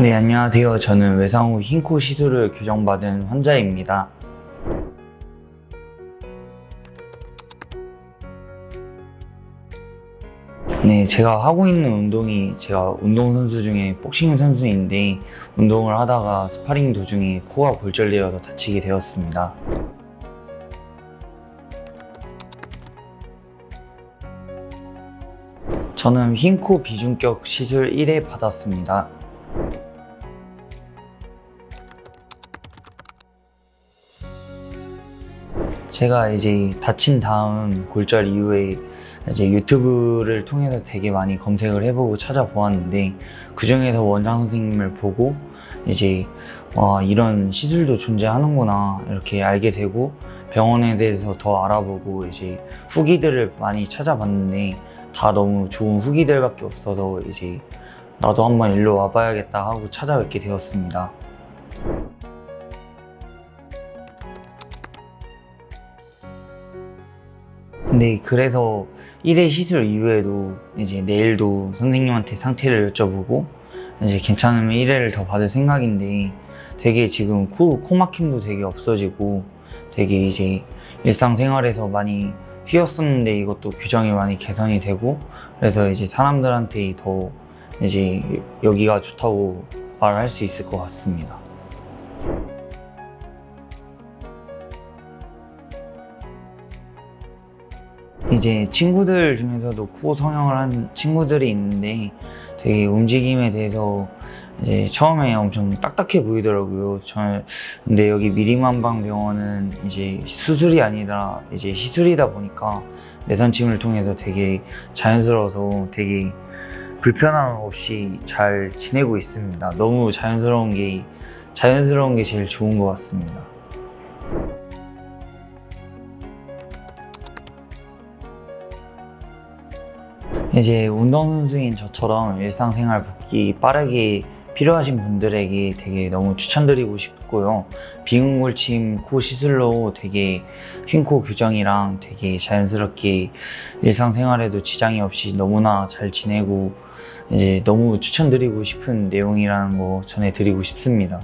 네, 안녕하세요. 저는 외상 후 흰코 시술을 교정받은 환자입니다. 네, 제가 하고 있는 운동이 제가 운동선수 중에 복싱 선수인데 운동을 하다가 스파링 도중에 코가 골절되어서 다치게 되었습니다. 저는 흰코 비중격 시술 1회 받았습니다. 제가 이제 다친 다음 골절 이후에 이제 유튜브를 통해서 되게 많이 검색을 해보고 찾아보았는데 그 중에서 원장 선생님을 보고 이제 와 이런 시술도 존재하는구나 이렇게 알게 되고 병원에 대해서 더 알아보고 이제 후기들을 많이 찾아봤는데 다 너무 좋은 후기들밖에 없어서 이제 나도 한번 일로 와봐야겠다 하고 찾아뵙게 되었습니다. 네, 그래서 1회 시술 이후에도 이제 내일도 선생님한테 상태를 여쭤보고 이제 괜찮으면 1회를 더 받을 생각인데 되게 지금 코, 코 막힘도 되게 없어지고 되게 이제 일상생활에서 많이 휘었었는데 이것도 규정이 많이 개선이 되고 그래서 이제 사람들한테 더 이제 여기가 좋다고 말할 수 있을 것 같습니다. 이제 친구들 중에서도 코 성형을 한 친구들이 있는데 되게 움직임에 대해서 이제 처음에 엄청 딱딱해 보이더라고요. 저 근데 여기 미리만방 병원은 이제 수술이 아니라 이제 시술이다 보니까 내선침을 통해서 되게 자연스러워서 되게 불편함 없이 잘 지내고 있습니다. 너무 자연스러운 게 자연스러운 게 제일 좋은 것 같습니다. 이제 운동선수인 저처럼 일상생활 복귀 빠르게 필요하신 분들에게 되게 너무 추천드리고 싶고요. 비응골침 코 시술로 되게 흰코 교정이랑 되게 자연스럽게 일상생활에도 지장이 없이 너무나 잘 지내고 이제 너무 추천드리고 싶은 내용이라는 거 전해드리고 싶습니다.